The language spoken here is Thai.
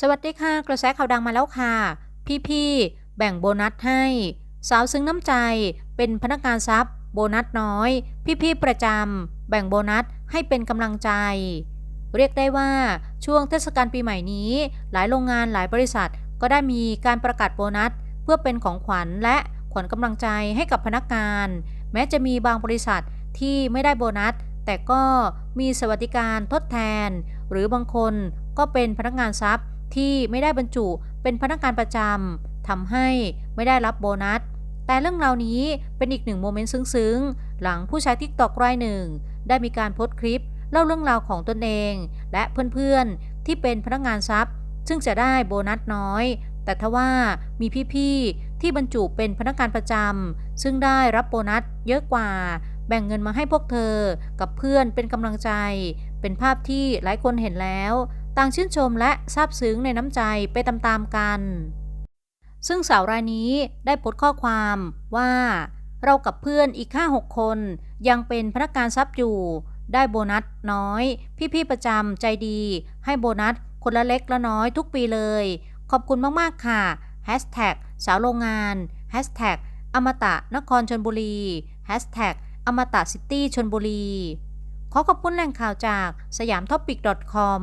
สวัสดีค่ะ กระแสข่าวดังมาแล้วค่ะ พี่ๆ แบ่งโบนัสให้ สาวซึ้งน้ำใจ เป็นพนักงานซับโบนัสน้อย พี่ๆ ประจำแบ่งโบนัสให้เป็นกำลังใจ เรียกได้ว่าช่วงเทศกาลปีใหม่นี้ หลายโรงงานหลายบริษัท ก็ได้มีการประกาศโบนัส เพื่อเป็นของขวัญและขวัญกำลังใจให้กับพนักงาน แม้จะมีบางบริษัทที่ไม่ได้โบนัส แต่ก็มีสวัสดิการทดแทน หรือบางคนก็เป็นพนักงานซับ ที่ไม่ได้บรรจุเป็นพนักงานประจำทำให้ไม่ได้รับโบนัส แต่เรื่องราวนี้เป็นอีกหนึ่งโมเมนต์ซึ้งๆ หลังผู้ใช้ทิกตอกรายหนึ่ง ได้มีการโพสต์คลิป เล่าเรื่องราวของตนเอง และเพื่อนๆ ที่เป็นพนักงานซับซึ่งจะได้โบนัสน้อย แต่ทว่ามีพี่ๆ ที่บรรจุเป็นพนักงานประจำซึ่งได้รับโบนัสเยอะกว่าแบ่งเงินมาให้พวกเธอกับเพื่อนเป็นกำลังใจ เป็นภาพที่หลายคนเห็นแล้ว ต่างชื่นชมและซาบซึ้งในน้ำใจไปตามๆกัน ซึ่งสาวรายนี้ได้โพสต์ข้อความว่า เรากับเพื่อนอีก5-6คน ยังเป็นพนักงานซับอยู่ ได้โบนัสน้อย พี่ๆประจำใจดี ให้โบนัสคนละเล็กละน้อยทุกปีเลย ขอบคุณมากๆค่ะ Hashtag สาวโรงงาน Hashtag อมตะนครชนบุรี Hashtag อมตะซิตี้ชนบุรี ขอขอบคุณแหล่งข่าวจากสยามท็อปิก .com